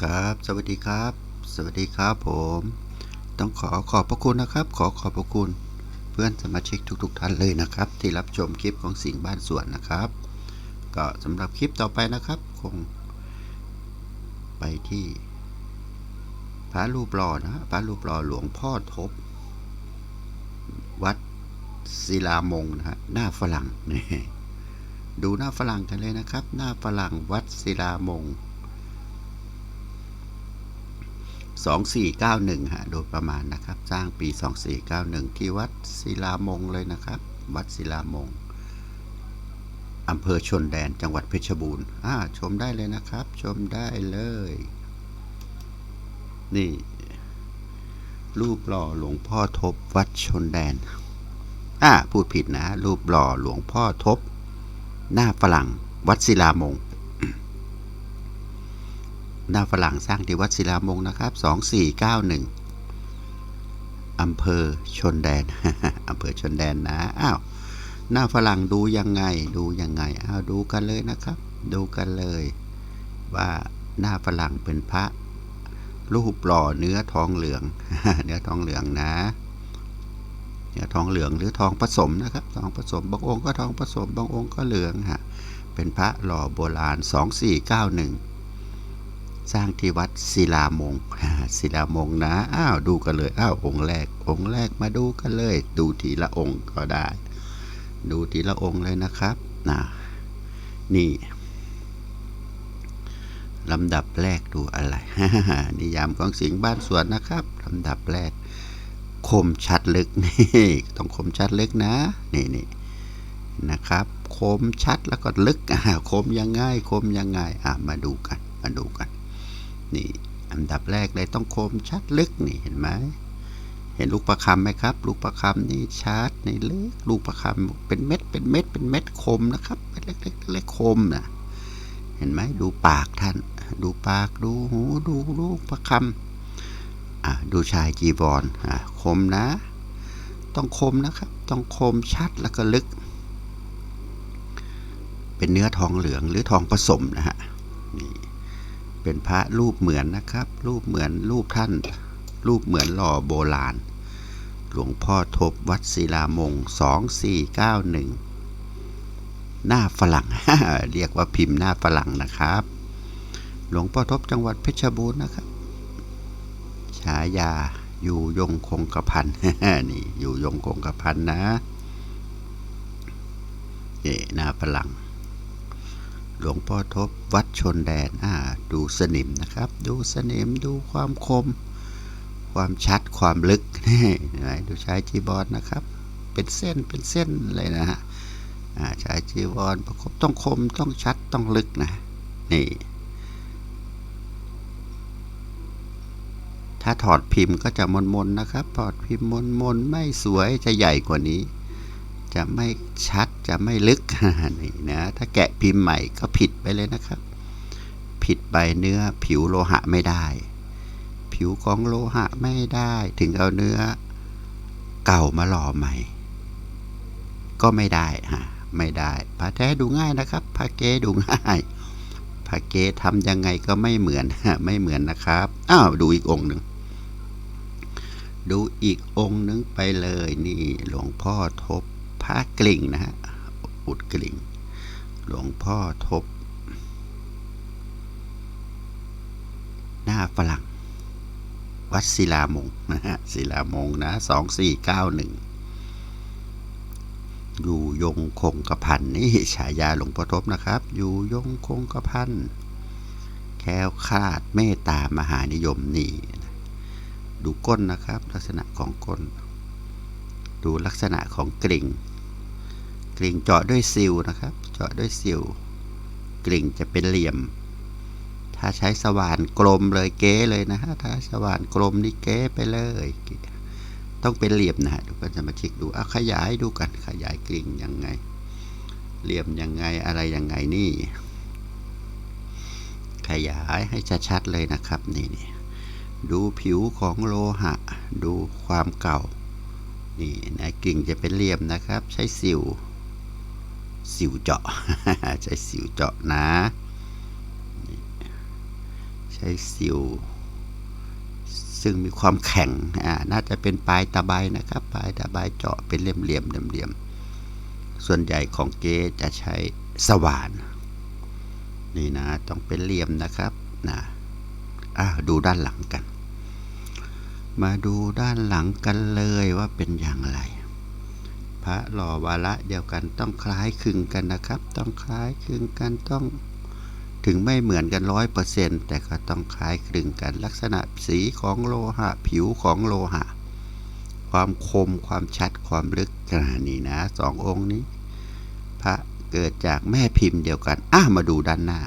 ครับ สวัสดีครับ สวัสดีครับผม ต้องขอขอบพระคุณนะครับ ขอขอบพระคุณ เพื่อนสมาชิกทุกๆท่านเลยนะครับ ที่รับชมคลิปของสิงบ้านสวนนะครับ ก็สำหรับคลิปต่อไปนะครับ คง ไปที่พระรูปหล่อนะฮะพระรูปหล่อหลวงพ่อทบ วัดศิลามงนะฮะหน้าฝรั่งนี่ดูหน้าฝรั่งกันเลยนะครับ หน้าฝรั่งวัดศิลามง 2491ฮะโดยประมาณนะครับ สร้างปี 2491 ที่วัดศิลามงเลยนะครับ วัดศิลามงอำเภอชนแดนจังหวัดเพชรบูรณ์อ่าชมได้เลยนะครับ ชมได้เลย นี่ รูปหล่อหลวงพ่อทบวัดชนแดนอ่าพูดผิดนะ รูปหล่อหลวงพ่อทบ หน้าฝรั่ง วัดศิลามง หน้าฝรั่งสร้างที่วัดศิลามงนะครับ 2491อำเภอชนแดนอำเภอชนแดนนะ อ้าว หน้าฝรั่งดูยังไง ดูยังไง อ้าว ดูกันเลยนะครับ ดูกันเลย ว่าหน้าฝรั่งเป็นพระ รูปหล่อเนื้อทองเหลือง เนื้อทองเหลืองนะ เนื้อทองเหลืองหรือทองผสมนะครับ ทองผสม บางองค์ก็ทองผสม บางองค์ก็เหลืองฮะ เป็นพระหล่อโบราณ 2491 สร้างที่วัดศิลามงศิลามงนะอ้าวดูกันเลยอ้าวองค์แรก องค์แรกมาดูกันเลย ดูทีละองค์ก็ได้ ดูทีละองค์เลยนะครับนะนี่ลำดับแรกดูอะไรนิยามของสิงห์บ้านสวนนะครับลำดับแรก คมชัดลึกนี่ต้องคมชัดลึกนะนี่นี่นะครับคมชัดแล้วก็ลึกอ่าคมยังไงคมยังไงอะมาดูกันมาดูกัน นี่อันดับแรกเลยต้องคมชัดลึกนี่เห็นไหมเห็นลูกประคำไหมครับ ลูกประคำนี่ชัดนี่ลึกลูกประคำเป็นเม็ดเป็นเม็ดเป็นเม็ดคมนะครับเม็ดเล็กๆเล็กๆคมนะเห็นไหมดูปากท่าน ดูปากดูหูดูลูกประคำอะดูชายจีวรอะคมนะ ต้องคมนะครับ ต้องคมชัดแล้วก็ลึก เป็นเนื้อทองเหลืองหรือทองผสมนะฮะนี่ เป็นพระรูปเหมือนนะครับ รูปเหมือนรูปท่าน รูปเหมือนหล่อโบราณ หลวงพ่อทบวัดศิลามง 2491 หน้าฝรั่ง เรียกว่าพิมพ์หน้าฝรั่งนะครับ หลวงพ่อทบจังหวัดเพชรบูรณ์นะครับ ฉายาอยู่ยงคงกระพันนี่อยู่ยงคงกระพันนะนี่หน้าฝรั่ง ลวงพ่อทบวัดชนแดนอ่าดูสนิมนะครับ ดูสนิมดูความคม ความชัดความลึกนี่หนไหมดูชายจีบอลนะครับ เป็นเส้นเป็นเส้นเลยนะฮะอ่าชายจีวรประกบต้องคมต้องชัดต้องลึกนะนี่ถ้าถอดพิมพ์ก็จะมนมนๆนะครับ ถอดพิมพ์มนมนๆไม่สวยจะใหญ่กว่านี้ จะไม่ชัดจะไม่ลึกนี่นะถ้าแกะพิมพ์ใหม่ก็ผิดไปเลยนะครับ ผิดไปเนื้อผิวโลหะไม่ได้ ผิวของโลหะไม่ได้ ถึงเอาเนื้อเก่ามาหล่อใหม่ ก็ไม่ได้ฮะไม่ได้ผ้าแท้ดูง่ายนะครับผ้าเก๊ดูง่ายผ้าเก๊ทำยังไงก็ไม่เหมือนไม่เหมือนนะครับอ้าวดูอีกองหนึ่งดูอีกองหนึงไปเลยนี่หลวงพ่อทบ พระกลิ่งนะฮะ อุดกลิ่ง หลวงพ่อทบ หน้าฝรั่ง วัดศิลามงนะฮะ ศิลามงนะสองสี่เก้าหนึ่งอยู่ยงคงกระพันนี่ฉายาหลวงพ่อทบนะครับ อยู่ยงคงกระพันแค้วคาดเมตตามหานิยมนี่ ดูก้นนะครับ ลักษณะของก้น ดูลักษณะของกลิ่ง กลิ่งเจาะด้วยซิลนะครับ เจาะด้วยซิลกลิ่งจะเป็นเหลี่ยม ถ้าใช้สว่านกลมเลยเก๊เลยนะฮะถ้าสว่านกลมนี่เก๊ไปเลย ต้องเป็นเหลี่ยมนะฮะทุกคนจะมาช็คดูเอาขยายดูกันขยายกลิ่งยังไง เหลี่ยมยังไงอะไรยังไงนี่ ขยายให้ชัดๆเลยนะครับนี่นี่ดูผิวของโลหะ ดูความเก่า นี่นะกิ่งจะเป็นเหลี่ยมนะครับ ใช้สิว สิวเจาะ ใช้สิวเจาะนะ ใช้ซิลซึ่งมีความแข็งอ่าน่าจะเป็นปลายตะไบนะครับ ปลายตะไบเจาะเป็นเหลี่ยมเหลี่ยมๆเหลี่ยมส่วนใหญ่ของเกจะใช้สว่าน นี่นะ ต้องเป็นเหลี่ยมนะครับนะอะดูด้านหลังกัน มาดูด้านหลังกันเลยว่าเป็นอย่างไร พระหล่อวาระเดียวกันต้องคล้ายคลึงกันนะครับ ต้องคล้ายคลึงกันต้องถึงไม่เหมือนกันร้อยเปอร์เซ็นต์แต่ก็ต้องคล้ายคลึงกันลักษณะสีของโลหะ ผิวของโลหะ ความคมความชัดความลึกขนาดนี้นะสององค์นี้ พระเกิดจากแม่พิมพ์เดียวกันอะมาดูด้านหน้า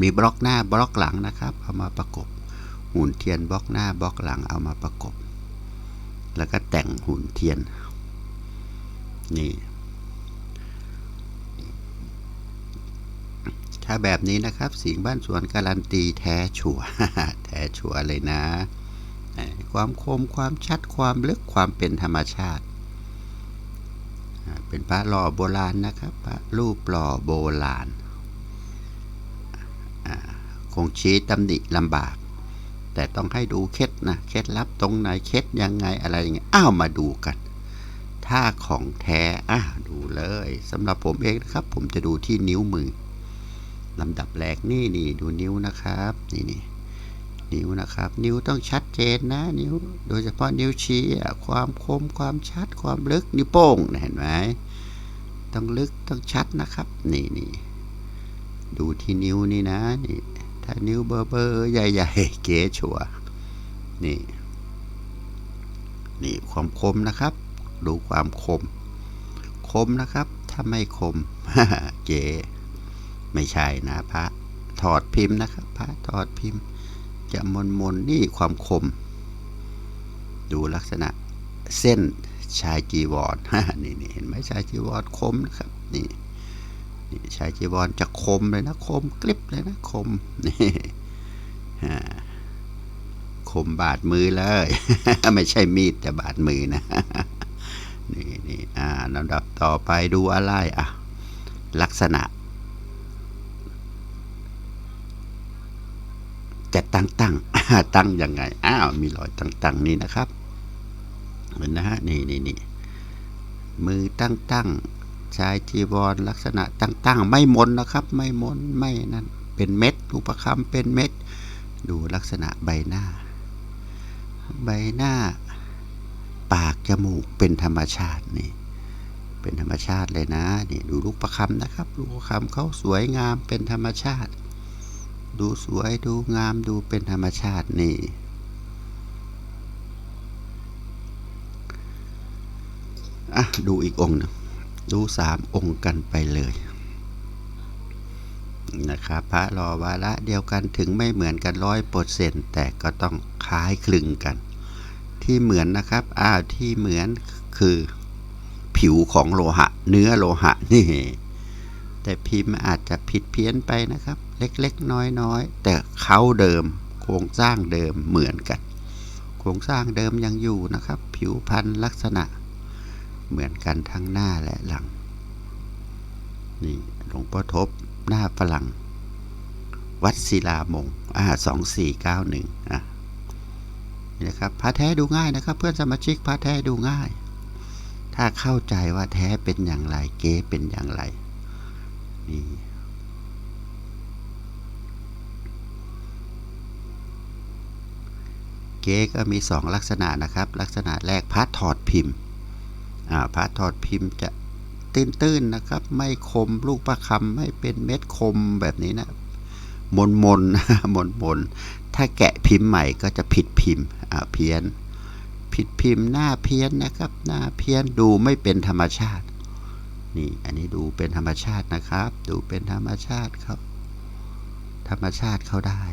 มีบล็อกหน้าบล็อกหลังนะครับ เอามาประกบ หุ่นเทียนบล็อกหน้าบล็อกหลังเอามาประกบ แล้วก็แต่งหุ่นเทียน นี่ถ้าแบบนี้นะครับสิงบ้านสวนการันตีแท้ชัวแท้ชัวเลยนะ ความคมความชัดความลึกความเป็นธรรมชาติ เป็นพระหล่อโบราณนะครับพระรูปหล่อโบราณคงชี้ตำหนิลำบาก แต่ต้องให้ดูเคล็ดนะเคล็ดลับตรงไหนเคล็ดยังไงอะไรอย่างเงี้ยอ้าวมาดูกัน ถ้าของแท้อะดูเลยสำหรับผมเองนะครับ ผมจะดูที่นิ้วมือลำดับแรกนี่นี่ดูนิ้วนะครับนี่นี่นิ้วนะครับ นิ้วต้องชัดเจนนะ นิ้ว โดยเฉพาะนิ้วชี้ความคมความชัดความลึกนิ้วโป้งเห็นไหมต้องลึกต้องชัดนะครับ นี่นี่ดูที่นิ้วนี่นะนี่ถ้านิ้วเบอร์เบอร์ใหญ่ๆเก๋ชัวนี่นี่ความคมนะครับ ดูความคม คมนะครับ ถ้าไม่คมเก๋ไม่ใช่นะพระถอดพิมพ์นะครับ พระถอดพิมพ์ จะมนมนนี่ความคม ดูลักษณะเส้นชายจีวรนี่นี่เห็นไหมชายจีวรคมนะครับนี่นี่ชายจีวรจะคมเลยนะ คมกริบเลยนะคมนี่คมบาดมือเลย ไม่ใช่มีดแต่บาดมือนะ นี่นี่อ่าลำดับต่อไปดูอะไรอะ ลักษณะ จะตั้งตั้งตั้งยังไง อ้าว มีรอยตั้งตั้งนี่นะครับ เหมือนนะฮะ นี่นี่นี่มือตั้งตั้งชายจีวรลักษณะตั้งตั้งไม่มนนะครับ ไม่มนไม่นั่น เป็นเม็ดรูปคำเป็นเม็ด ดูลักษณะใบหน้า ใบหน้า ปากจมูกเป็นธรรมชาตินี่เป็นธรรมชาติเลยนะนี่ดูลูกประคำนะครับ ลูกประคำเขาสวยงามเป็นธรรมชาติ ดูสวยดูงามดูเป็นธรรมชาตินี่อะดูอีกองค์หนึงดูสามองค์กันไปเลยนะครับพระรอวาระเดียวกันถึงไม่เหมือนกันร้อยเปอร์เซ็นต์แต่ก็ต้องคล้ายคลึงกัน ที่เหมือนนะครับอ้าวที่เหมือนคือ ผิวของโลหะ เนื้อโลหะนี่ แต่พิมพ์อาจจะผิดเพี้ยนไปนะครับ เล็กๆ น้อยๆ แต่เขาเดิม โครงสร้างเดิมเหมือนกัน โครงสร้างเดิมยังอยู่นะครับ ผิวพันธุ์ลักษณะ เหมือนกันทั้งหน้าและหลัง นี่หลวงพ่อทบหน้าฝรั่ง วัดศิลามงอ่าสองสี่เก้าหนึ่งอะ นี่นะครับพระแท้ดูง่ายนะครับ เพื่อนสมาชิกพระแท้ดูง่าย ถ้าเข้าใจว่าแท้เป็นอย่างไร เก๊เป็นอย่างไรนี่เก๊ก็มีสองลักษณะนะครับ ลักษณะแรกพระถอดพิมพ์อ่าพระถอดพิมพ์จะตื้นๆนะครับ ไม่คมลูกประคำไม่เป็นเม็ดคมแบบนี้นะ มนมนมนมนถ้าแกะพิมพ์ใหม่ก็จะผิดพิมพ์เพี้ยน ผิดพิมพ์หน้าเพี้ยนนะครับ หน้าเพี้ยนดูไม่เป็นธรรมชาติ นี่ อันนี้ดูเป็นธรรมชาตินะครับ ดูเป็นธรรมชาติครับ ธรรมชาติเขาได้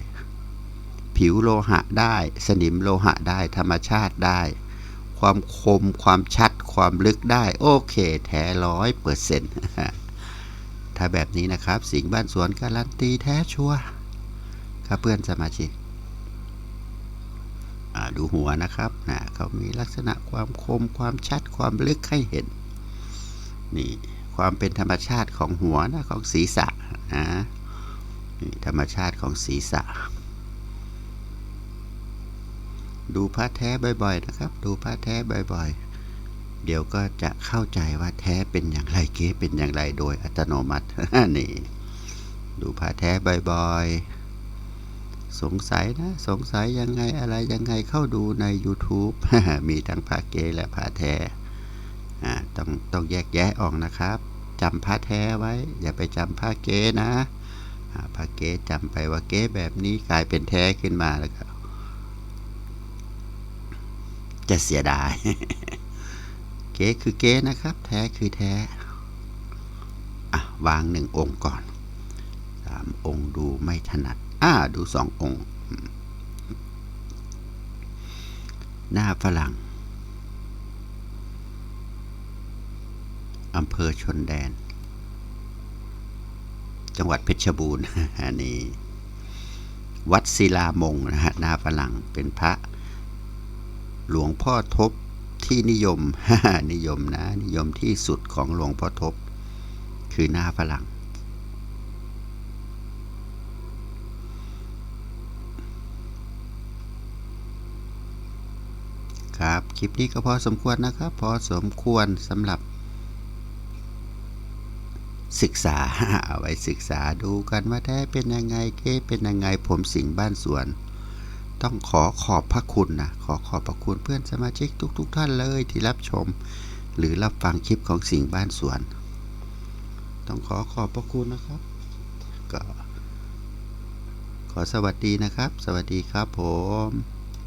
ผิวโลหะได้ สนิมโลหะได้ ธรรมชาติได้ ความคมความชัดความลึกได้ โอเค แท้ร้อยเปอร์เซ็นต์ ถ้าแบบนี้นะครับ สิงบ้านสวนการันตีแท้ชัวครับเพื่อนสมาชิกดูหัวนะครับนะเขามีลักษณะความคมความชัดความลึกให้เห็น นี่ความเป็นธรรมชาติของหัวนะของศีรษะนะนี่ธรรมชาติของศีรษะ ดูพระแท้บ่อยๆนะครับ ดูพระแท้บ่อยๆ เดี๋ยวก็จะเข้าใจว่าแท้เป็นอย่างไรเก๊เป็นอย่างไรโดยอัตโนมัติ นี่ ดูพระแท้บ่อยๆ สงสัยนะ สงสัยยังไงอะไรยังไงเข้าดูใน YouTube มีทั้งพระเก๊และพระแท้อ่ต้องต้องแยกแยะออกนะครับจำพระแท้ไว้ อย่าไปจำพระเก๊นะอ่าเก๊จำไปว่าเก๊แบบนี้กลายเป็นแท้ขึ้นมาแล้วก็จะเสียดาย เก๊คือเก๊นะครับ แท้คือแท้อะวางหนึ่งองค์ก่อนสามองค์ดูไม่ถนัดอ่าดูสององค์ หน้าฝรั่งอำเภอชนแดน จังหวัดเพชรบูรณ์อันนี้วัดศิลามงนะฮะหน้าฝรั่งเป็นพระ หลวงพ่อทบ ที่นิยม นิยมนะ นิยมที่สุดของหลวงพ่อทบ คือหน้าฝรั่ง ครับ คลิปนี้ก็พอสมควรนะครับ พอสมควรสำหรับศึกษาเอาไว้ศึกษาดูกันว่าแท้เป็นยังไงเก้เป็นยังไงผมสิงบ้านสวน ต้องขอขอบพระคุณนะ ขอขอบพระคุณเพื่อนสมาชิกทุกๆทท่านเลยที่รับชม หรือรับฟังคลิปของสิงห์บ้านสวน ต้องขอขอบพระคุณนะครับ ก็ ขอสวัสดีนะครับ สวัสดีครับผม